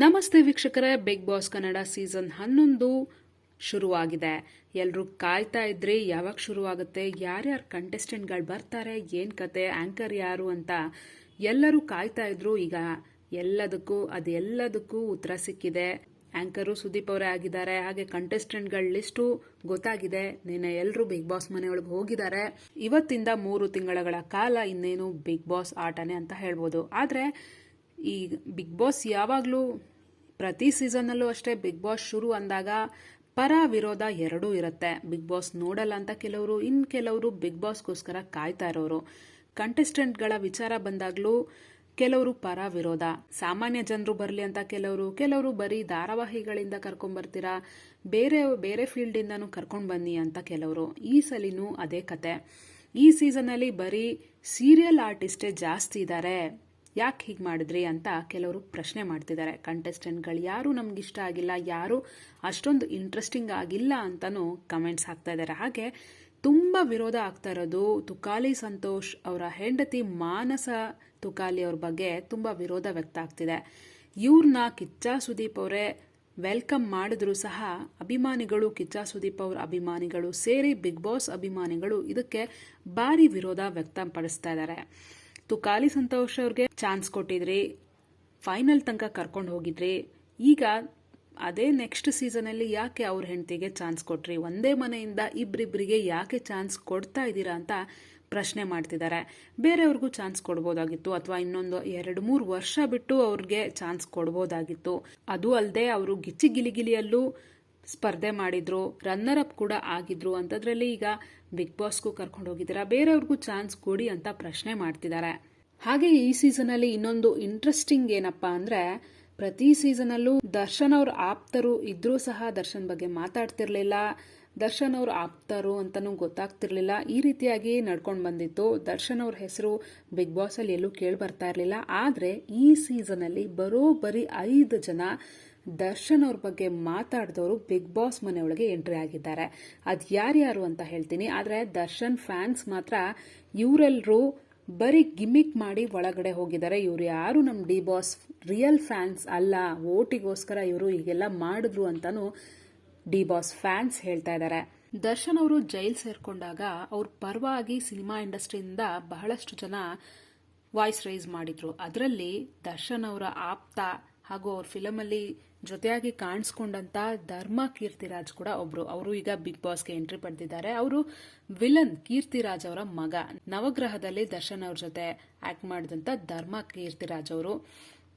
ನಮಸ್ತೆ ವೀಕ್ಷಕರೇ big boss Kannada season ಹನ್ನೊಂದು ಶುರುವಾಗಿದೆ. ಎಲ್ಲರೂ ಕಾಯ್ತಾ ಇದ್ರಿ, ಯಾವಾಗ ಶುರುವಾಗುತ್ತೆ, ಯಾರ್ಯಾರು ಕಂಟೆಸ್ಟೆಂಟ್ಗಳು ಬರ್ತಾರೆ, ಏನು ಕತೆ ಆಂಕರ್ ಯಾರು ಅಂತ ಎಲ್ಲರೂ ಕಾಯ್ತಾ ಇದ್ರು. ಈಗ ಎಲ್ಲದಕ್ಕೂ ಅದೆಲ್ಲದಕ್ಕೂ ಉತ್ತರ ಸಿಕ್ಕಿದೆ. ಆಂಕರು ಸುದೀಪ್ ಅವರೇ ಆಗಿದ್ದಾರೆ, ಹಾಗೆ ಕಂಟೆಸ್ಟೆಂಟ್ಗಳ ಲಿಸ್ಟು ಗೊತ್ತಾಗಿದೆ. ನಿನ್ನೆ ಎಲ್ಲರೂ ಬಿಗ್ ಬಾಸ್ ಮನೆಯೊಳಗೆ ಹೋಗಿದ್ದಾರೆ. ಇವತ್ತಿಂದ ಮೂರು ತಿಂಗಳ ಕಾಲ ಇನ್ನೇನು ಬಿಗ್ ಬಾಸ್ ಆಟನೇ ಅಂತ ಹೇಳ್ಬೋದು. ಆದರೆ ಈ ಬಿಗ್ ಬಾಸ್ ಯಾವಾಗಲೂ ಪ್ರತಿ ಸೀಸನ್ನಲ್ಲೂ ಅಷ್ಟೇ ಬಿಗ್ ಬಾಸ್ ಶುರು ಅಂದಾಗ ಪರ ವಿರೋಧ ಎರಡೂ ಇರುತ್ತೆ. ಬಿಗ್ ಬಾಸ್ ನೋಡಲ್ಲ ಅಂತ ಕೆಲವರು ಇನ್ನು ಕೆಲವರು ಬಿಗ್ ಬಾಸ್ಗೋಸ್ಕರ ಕಾಯ್ತಾ ಇರೋರು. ಕಂಟೆಸ್ಟೆಂಟ್ಗಳ ವಿಚಾರ ಬಂದಾಗಲೂ ಕೆಲವರು ಪರ ವಿರೋಧ. ಸಾಮಾನ್ಯ ಜನರು ಬರಲಿ ಅಂತ ಕೆಲವರು ಕೆಲವರು ಬರೀ ಧಾರಾವಾಹಿಗಳಿಂದ ಕರ್ಕೊಂಡ್ಬರ್ತೀರಾ ಬೇರೆ ಬೇರೆ ಫೀಲ್ಡಿಂದನೂ ಕರ್ಕೊಂಡು ಬನ್ನಿ ಅಂತ ಕೆಲವರು. ಈ ಸಲಿನೂ ಅದೇ ಕತೆ. ಈ ಸೀಸನಲ್ಲಿ ಬರೀ ಸೀರಿಯಲ್ ಆರ್ಟಿಸ್ಟೇ ಜಾಸ್ತಿ ಇದ್ದಾರೆ ಯಾಕೆ ಹೀಗೆ ಮಾಡಿದ್ರಿ ಅಂತ ಕೆಲವರು ಪ್ರಶ್ನೆ ಮಾಡ್ತಿದ್ದಾರೆ. ಕಂಟೆಸ್ಟೆಂಟ್ಗಳು ಯಾರು ಇಷ್ಟ ಆಗಿಲ್ಲ, ಯಾರು ಅಷ್ಟೊಂದು ಇಂಟ್ರೆಸ್ಟಿಂಗ್ ಆಗಿಲ್ಲ ಅಂತಲೂ ಕಮೆಂಟ್ಸ್ ಹಾಕ್ತಾ ಇದ್ದಾರೆ. ಹಾಗೆ ತುಂಬ ವಿರೋಧ ಆಗ್ತಾ ಇರೋದು ತುಕಾಲಿ ಸಂತೋಷ್ ಅವರ ಹೆಂಡತಿ ಮಾನಸ ತುಕಾಲಿ ಅವ್ರ ಬಗ್ಗೆ ತುಂಬ ವಿರೋಧ ವ್ಯಕ್ತ ಆಗ್ತಿದೆ. ಇವ್ರನ್ನ ಕಿಚ್ಚ ಸುದೀಪ್ ಅವರೇ ವೆಲ್ಕಮ್ ಮಾಡಿದ್ರು ಸಹ ಅಭಿಮಾನಿಗಳು, ಕಿಚ್ಚ ಸುದೀಪ್ ಅವ್ರ ಅಭಿಮಾನಿಗಳು ಸೇರಿ ಬಿಗ್ ಬಾಸ್ ಅಭಿಮಾನಿಗಳು ಇದಕ್ಕೆ ಭಾರಿ ವಿರೋಧ ವ್ಯಕ್ತಪಡಿಸ್ತಾ ಇದ್ದಾರೆ. ತುಕಾಲಿ ಸಂತೋಷ್ ಅವ್ರಿಗೆ ಚಾನ್ಸ್ ಕೊಟ್ಟಿದ್ರಿ. ಫೈನಲ್ ತನಕ ಕರ್ಕೊಂಡು ಹೋಗಿದ್ರಿ. ಈಗ ಅದೇ ನೆಕ್ಸ್ಟ್ ಸೀಸನಲ್ಲಿ ಯಾಕೆ ಅವ್ರ ಹೆಂಡತಿಗೆ ಚಾನ್ಸ್ ಕೊಟ್ರಿ? ಒಂದೇ ಮನೆಯಿಂದ ಇಬ್ಬರಿಬ್ಬರಿಗೆ ಯಾಕೆ ಚಾನ್ಸ್ ಕೊಡ್ತಾ ಇದ್ದೀರಾ ಅಂತ ಪ್ರಶ್ನೆ ಮಾಡ್ತಿದ್ದಾರೆ. ಬೇರೆಯವ್ರಿಗೂ ಚಾನ್ಸ್ ಕೊಡ್ಬೋದಾಗಿತ್ತು ಅಥವಾ ಇನ್ನೊಂದು ಎರಡು ಮೂರು ವರ್ಷ ಬಿಟ್ಟು ಅವ್ರಿಗೆ ಚಾನ್ಸ್ ಕೊಡ್ಬೋದಾಗಿತ್ತು. ಅದು ಅಲ್ಲದೆ ಅವರು ಗಿಚ್ಚಿ ಗಿಲಿಗಿಲಿಯಲ್ಲೂ ಸ್ಪರ್ಧೆ ಮಾಡಿದ್ರು ರನ್ನರ್ ಅಪ್ ಕೂಡ ಆಗಿದ್ರು ಅಂಥದ್ರಲ್ಲಿ ಈಗ ಬಿಗ್ ಬಾಸ್ಗೂ ಕರ್ಕೊಂಡು ಹೋಗಿದ್ದೀರಾ. ಬೇರೆಯವ್ರಿಗೂ ಚಾನ್ಸ್ ಕೊಡಿ ಅಂತ ಪ್ರಶ್ನೆ ಮಾಡ್ತಿದ್ದಾರೆ. ಹಾಗೆ ಈ ಸೀಸನಲ್ಲಿ ಇನ್ನೊಂದು ಇಂಟ್ರೆಸ್ಟಿಂಗ್ ಏನಪ್ಪಾ ಅಂದ್ರೆ, ಪ್ರತಿ ಸೀಸನಲ್ಲೂ ದರ್ಶನ್ ಅವ್ರ ಆಪ್ತರು ಇದ್ರೂ ಸಹ ದರ್ಶನ್ ಬಗ್ಗೆ ಮಾತಾಡ್ತಿರ್ಲಿಲ್ಲ. ದರ್ಶನ್ ಅವ್ರ ಆಪ್ತರು ಅಂತನೂ ಗೊತ್ತಾಗ್ತಿರ್ಲಿಲ್ಲ. ಈ ರೀತಿಯಾಗಿ ನಡ್ಕೊಂಡು ಬಂದಿತ್ತು. ದರ್ಶನ್ ಅವ್ರ ಹೆಸರು ಬಿಗ್ ಅಲ್ಲಿ ಎಲ್ಲೂ ಕೇಳಿ ಬರ್ತಾ ಇರಲಿಲ್ಲ. ಆದ್ರೆ ಈ ಸೀಸನಲ್ಲಿ ಬರೋಬ್ಬರಿ ಐದು ಜನ ದರ್ಶನ್ ಅವ್ರ ಬಗ್ಗೆ ಮಾತಾಡಿದವರು ಬಿಗ್ ಬಾಸ್ ಮನೆಯೊಳಗೆ ಎಂಟ್ರಿ ಆಗಿದ್ದಾರೆ. ಅದು ಯಾರ್ಯಾರು ಅಂತ ಹೇಳ್ತೀನಿ. ಆದರೆ ದರ್ಶನ್ ಫ್ಯಾನ್ಸ್ ಮಾತ್ರ ಇವರೆಲ್ಲರೂ ಬರೀ ಗಿಮಿಕ್ ಮಾಡಿ ಒಳಗಡೆ ಹೋಗಿದ್ದಾರೆ. ಇವ್ರು ಯಾರು ನಮ್ಮ ಡಿ ಬಾಸ್ ರಿಯಲ್ ಫ್ಯಾನ್ಸ್ ಅಲ್ಲ. ಓಟಿಗೋಸ್ಕರ ಇವರು ಹೀಗೆಲ್ಲ ಮಾಡಿದ್ರು ಅಂತಲೂ ಡಿ ಬಾಸ್ ಫ್ಯಾನ್ಸ್ ಹೇಳ್ತಾ ಇದ್ದಾರೆ. ದರ್ಶನ್ ಅವರು ಜೈಲ್ ಸೇರ್ಕೊಂಡಾಗ ಅವ್ರ ಪರವಾಗಿ ಸಿನಿಮಾ ಇಂಡಸ್ಟ್ರಿಯಿಂದ ಬಹಳಷ್ಟು ಜನ ವಾಯ್ಸ್ ರೈಸ್ ಮಾಡಿದ್ರು. ಅದರಲ್ಲಿ ದರ್ಶನ್ ಅವರ ಆಪ್ತ ಹಾಗೂ ಅವ್ರ ಫಿಲಮಲ್ಲಿ ಜೊತೆಯಾಗಿ ಕಾಣಿಸ್ಕೊಂಡಂತ ಧರ್ಮ ಕೀರ್ತಿರಾಜ್ ಕೂಡ ಒಬ್ರು. ಅವರು ಈಗ ಬಿಗ್ ಬಾಸ್ಗೆ ಎಂಟ್ರಿ ಪಡೆದಿದ್ದಾರೆ. ಅವರು ವಿಲನ್ ಕೀರ್ತಿರಾಜ್ ಅವರ ಮಗ. ನವಗ್ರಹದಲ್ಲಿ ದರ್ಶನ್ ಅವ್ರ ಜೊತೆ ಆಕ್ಟ್ ಮಾಡಿದಂತ ಧರ್ಮ ಕೀರ್ತಿರಾಜ್ ಅವರು.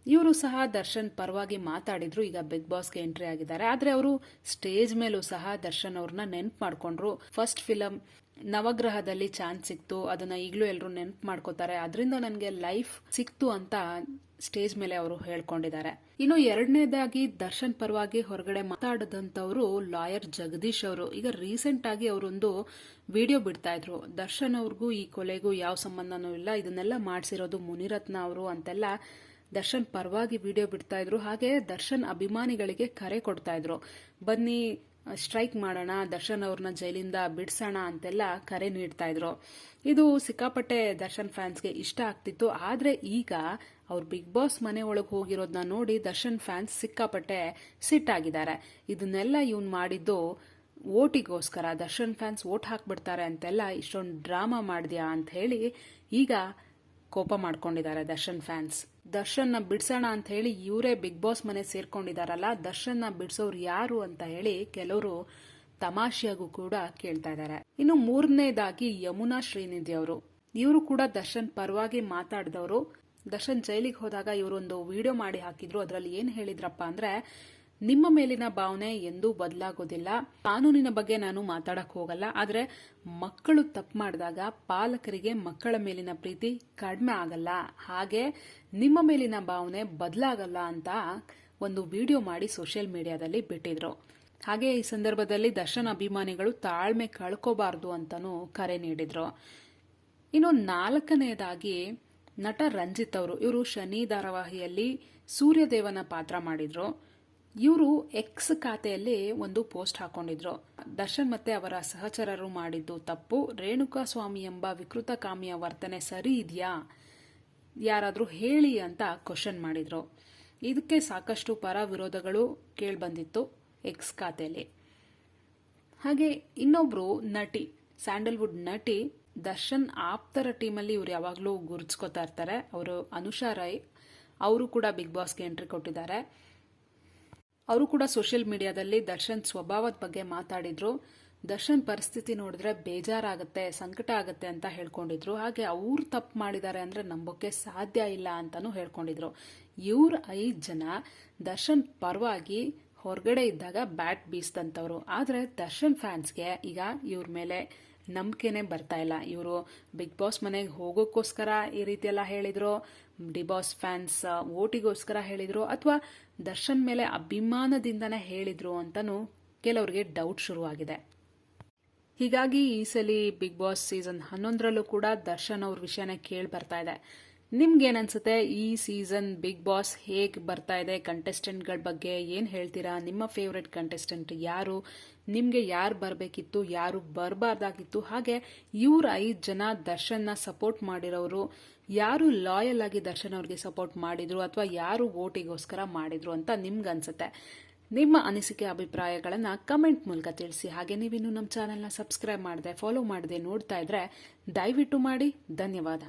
ಇವರು ಸಹ ದರ್ಶನ್ ಪರವಾಗಿ ಮಾತಾಡಿದ್ರು. ಈಗ ಬಿಗ್ ಬಾಸ್ಗೆ ಎಂಟ್ರಿ ಆಗಿದ್ದಾರೆ. ಆದ್ರೆ ಅವರು ಸ್ಟೇಜ್ ಮೇಲೂ ಸಹ ದರ್ಶನ್ ಅವ್ರನ್ನ ನೆನ್ಪು ಮಾಡ್ಕೊಂಡ್ರು. ಫಸ್ಟ್ ಫಿಲಂ ನವಗ್ರಹದಲ್ಲಿ ಚಾನ್ಸ್ ಸಿಕ್ತು. ಅದನ್ನ ಈಗಲೂ ಎಲ್ಲರೂ ನೆನ್ಪು ಮಾಡ್ಕೋತಾರೆ. ಅದರಿಂದ ನನಗೆ ಲೈಫ್ ಸಿಕ್ತು ಅಂತ ಸ್ಟೇಜ್ ಮೇಲೆ ಅವರು ಹೇಳ್ಕೊಂಡಿದ್ದಾರೆ. ಇನ್ನು ಎರಡನೇದಾಗಿ ದರ್ಶನ್ ಪರವಾಗಿ ಹೊರಗಡೆ ಮಾತಾಡದಂತವರು ಲಾಯರ್ ಜಗದೀಶ್ ಅವರು. ಈಗ ರೀಸೆಂಟ್ ಆಗಿ ಅವರೊಂದು ವಿಡಿಯೋ ಬಿಡ್ತಾ ಇದ್ರು. ದರ್ಶನ್ ಅವ್ರಿಗೂ ಈ ಕೊಲೆಗೂ ಯಾವ ಸಂಬಂಧನೂ ಇಲ್ಲ. ಇದನ್ನೆಲ್ಲ ಮಾಡಿಸಿರೋದು ಮುನಿರತ್ನ ಅವರು ಅಂತೆಲ್ಲ ದರ್ಶನ್ ಪರವಾಗಿ ವಿಡಿಯೋ ಬಿಡ್ತಾ ಇದ್ರು. ಹಾಗೆ ದರ್ಶನ್ ಅಭಿಮಾನಿಗಳಿಗೆ ಕರೆ ಕೊಡ್ತಾ ಇದ್ರು. ಬನ್ನಿ ಸ್ಟ್ರೈಕ್ ಮಾಡೋಣ, ದರ್ಶನ್ ಅವ್ರನ್ನ ಜೈಲಿಂದ ಬಿಡಿಸೋಣ ಅಂತೆಲ್ಲ ಕರೆ ನೀಡ್ತಾ ಇದ್ರು. ಇದು ಸಿಕ್ಕಾಪಟ್ಟೆ ದರ್ಶನ್ ಫ್ಯಾನ್ಸ್ಗೆ ಇಷ್ಟ ಆಗ್ತಿತ್ತು. ಆದ್ರೆ ಈಗ ಅವ್ರು ಬಿಗ್ ಬಾಸ್ ಮನೆ ಒಳಗೆ ಹೋಗಿರೋದನ್ನ ನೋಡಿ ದರ್ಶನ್ ಫ್ಯಾನ್ಸ್ ಸಿಕ್ಕಾಪಟ್ಟೆ ಸಿಟ್ಟಾಗಿದ್ದಾರೆ ಇದನ್ನೆಲ್ಲ ಇವನ್ ಮಾಡಿದ್ದು ಓಟಿಗೋಸ್ಕರ. ದರ್ಶನ್ ಫ್ಯಾನ್ಸ್ ಓಟ್ ಹಾಕ್ಬಿಡ್ತಾರೆ ಅಂತೆಲ್ಲ ಇಷ್ಟೊಂದು ಡ್ರಾಮಾ ಮಾಡಿದ್ಯಾ ಅಂತ ಹೇಳಿ ಈಗ ಕೋಪ ಮಾಡ್ಕೊಂಡಿದ್ದಾರೆ ದರ್ಶನ್ ಫ್ಯಾನ್ಸ್. ದರ್ಶನ್ನ ಬಿಡ್ಸೋಣ ಅಂತ ಹೇಳಿ ಇವರೇ ಬಿಗ್ ಬಾಸ್ ಮನೆ ಸೇರ್ಕೊಂಡಿದಾರಲ್ಲ, ದರ್ಶನ್ನ ಬಿಡ್ಸೋರು ಯಾರು ಅಂತ ಹೇಳಿ ಕೆಲವರು ತಮಾಷೆಯಾಗೂ ಕೂಡ ಕೇಳ್ತಾ ಇದ್ದಾರೆ ಇನ್ನು ಮೂರನೇದಾಗಿ ಯಮುನಾ ಶ್ರೀನಿಧಿ ಅವರು. ಇವರು ಕೂಡ ದರ್ಶನ್ ಪರವಾಗಿ ಮಾತಾಡಿದವರು. ದರ್ಶನ್ ಜೈಲಿಗೆ ಹೋದಾಗ ಇವರೊಂದು ವಿಡಿಯೋ ಮಾಡಿ ಹಾಕಿದ್ರು. ಅದರಲ್ಲಿ ಏನು ಹೇಳಿದ್ರಪ್ಪ ಅಂದ್ರೆ ನಿಮ್ಮ ಮೇಲಿನ ಭಾವನೆ ಎಂದೂ ಬದಲಾಗೋದಿಲ್ಲ. ಕಾನೂನಿನ ಬಗ್ಗೆ ನಾನು ಮಾತಾಡಕ್ ಹೋಗಲ್ಲ. ಆದರೆ ಮಕ್ಕಳು ತಪ್ಪು ಮಾಡಿದಾಗ ಪಾಲಕರಿಗೆ ಮಕ್ಕಳ ಮೇಲಿನ ಪ್ರೀತಿ ಕಡಿಮೆ ಆಗಲ್ಲ. ಹಾಗೆ ನಿಮ್ಮ ಮೇಲಿನ ಭಾವನೆ ಬದಲಾಗಲ್ಲ ಅಂತ ಒಂದು ವಿಡಿಯೋ ಮಾಡಿ ಸೋಷಿಯಲ್ ಮೀಡಿಯಾದಲ್ಲಿ ಬಿಟ್ಟಿದ್ರು. ಹಾಗೆ ಈ ಸಂದರ್ಭದಲ್ಲಿ ದರ್ಶನ್ ಅಭಿಮಾನಿಗಳು ತಾಳ್ಮೆ ಕಳ್ಕೋಬಾರ್ದು ಅಂತಲೂ ಕರೆ ನೀಡಿದ್ರು. ಇನ್ನು ನಾಲ್ಕನೆಯದಾಗಿ ನಟ ರಂಜಿತ್ ಅವರು. ಇವರು ಶನಿ ಧಾರಾವಾಹಿಯಲ್ಲಿ ಸೂರ್ಯದೇವನ ಪಾತ್ರ ಮಾಡಿದ್ರು. ಇವರು ಎಕ್ಸ್ ಖಾತೆಯಲ್ಲಿ ಒಂದು ಪೋಸ್ಟ್ ಹಾಕೊಂಡಿದ್ರು. ದರ್ಶನ್ ಮತ್ತೆ ಅವರ ಸಹಚರರು ಮಾಡಿದ್ದು ತಪ್ಪು. ರೇಣುಕಾ ಸ್ವಾಮಿ ಎಂಬ ವಿಕೃತ ಕಾಮಿಯ ವರ್ತನೆ ಸರಿ ಇದೆಯಾ? ಯಾರಾದರೂ ಹೇಳಿ ಅಂತ ಕ್ವಶನ್ ಮಾಡಿದ್ರು. ಇದಕ್ಕೆ ಸಾಕಷ್ಟು ಪರ ವಿರೋಧಗಳು ಕೇಳಿಬಂದಿತ್ತು ಎಕ್ಸ್ ಖಾತೆಯಲ್ಲಿ. ಹಾಗೆ ಇನ್ನೊಬ್ರು ನಟಿ, ಸ್ಯಾಂಡಲ್ವುಡ್ ನಟಿ ದರ್ಶನ್ ಆಪ್ತರ ಟೀಮಲ್ಲಿ ಇವ್ರು ಯಾವಾಗಲೂ ಗುರುತಿಸ್ಕೊತಾ ಇರ್ತಾರೆ. ಅವರು ಅನುಷಾ ರೈ, ಅವರು ಕೂಡ ಬಿಗ್ ಬಾಸ್ಗೆ ಎಂಟ್ರಿ ಕೊಟ್ಟಿದ್ದಾರೆ. ಅವರು ಕೂಡ ಸೋಷಿಯಲ್ ಮೀಡಿಯಾದಲ್ಲಿ ದರ್ಶನ್ ಸ್ವಭಾವದ ಬಗ್ಗೆ ಮಾತಾಡಿದ್ರು. ದರ್ಶನ್ ಪರಿಸ್ಥಿತಿ ನೋಡಿದ್ರೆ ಬೇಜಾರಾಗುತ್ತೆ, ಸಂಕಟ ಆಗುತ್ತೆ ಅಂತ ಹೇಳ್ಕೊಂಡಿದ್ರು. ಹಾಗೆ ಅವ್ರು ತಪ್ಪು ಮಾಡಿದ್ದಾರೆ ಅಂದ್ರೆ ನಂಬೋಕೆ ಸಾಧ್ಯ ಇಲ್ಲ ಅಂತಾನೂ ಹೇಳ್ಕೊಂಡಿದ್ರು. ಇವ್ರ ಐದು ಜನ ದರ್ಶನ್ ಪರವಾಗಿ ಹೊರಗಡೆ ಇದ್ದಾಗ ಬ್ಯಾಟ್ ಬೀಸ್ದಂಥವ್ರು ಆದರೆ ದರ್ಶನ್ ಫ್ಯಾನ್ಸ್ಗೆ ಈಗ ಇವ್ರ ಮೇಲೆ ನಂಬಿಕೆನೇ ಬರ್ತಾ ಇಲ್ಲ. ಇವರು ಬಿಗ್ ಬಾಸ್ ಮನೆಗೆ ಹೋಗೋಕ್ಕೋಸ್ಕರ ಈ ರೀತಿ ಎಲ್ಲ ಹೇಳಿದ್ರು ಡಿ ಬಾಸ್ ಫ್ಯಾನ್ಸ್ ಓಟಿಗೋಸ್ಕರ ಹೇಳಿದ್ರು. ಅಥವಾ ದರ್ಶನ್ ಮೇಲೆ ಅಭಿಮಾನದಿಂದನೇ ಹೇಳಿದ್ರು ಅಂತಲೂ ಕೆಲವರಿಗೆ ಡೌಟ್ ಶುರುವಾಗಿದೆ. ಹೀಗಾಗಿ ಈ ಸಲ ಬಿಗ್ ಬಾಸ್ ಸೀಸನ್ ಹನ್ನೊಂದರಲ್ಲೂ ಕೂಡ ದರ್ಶನ್ ಅವ್ರ ವಿಷಯನ ಕೇಳಿ ಬರ್ತಾ ಇದೆ. ನಿಮ್ಗೇನನ್ಸುತ್ತೆ ಈ ಸೀಸನ್ ಬಿಗ್ ಬಾಸ್ ಹೇಗೆ ಬರ್ತಾ ಇದೆ? ಕಂಟೆಸ್ಟೆಂಟ್ಗಳ ಬಗ್ಗೆ ಏನು ಹೇಳ್ತೀರಾ? ನಿಮ್ಮ ಫೇವ್ರೆಟ್ ಕಂಟೆಸ್ಟೆಂಟ್ ಯಾರು? ನಿಮಗೆ ಯಾರು ಬರಬೇಕಿತ್ತು? ಯಾರು ಬರಬಾರ್ದಾಗಿತ್ತು? ಹಾಗೆ ಇವ್ರ ಐದು ಜನ ದರ್ಶನ್ನ ಸಪೋರ್ಟ್ ಮಾಡಿರೋರು, ಯಾರು ಲಾಯಲ್ ಆಗಿ ದರ್ಶನ್ ಅವ್ರಿಗೆ ಸಪೋರ್ಟ್ ಮಾಡಿದ್ರು ಅಥವಾ ಯಾರು ಓಟಿಗೋಸ್ಕರ ಮಾಡಿದ್ರು ಅಂತ ನಿಮ್ಗನ್ಸುತ್ತೆ ನಿಮ್ಮ ಅನಿಸಿಕೆ ಅಭಿಪ್ರಾಯಗಳನ್ನು ಕಮೆಂಟ್ ಮೂಲಕ ತಿಳಿಸಿ. ಹಾಗೆ ನೀವಿನ್ನು ನಮ್ಮ ಚಾನೆಲ್ನ ಸಬ್ಸ್ಕ್ರೈಬ್ ಮಾಡಿದೆ ಫಾಲೋ ಮಾಡಿದೆ ನೋಡ್ತಾ ಇದ್ರೆ ದಯವಿಟ್ಟು ಮಾಡಿ. ಧನ್ಯವಾದ.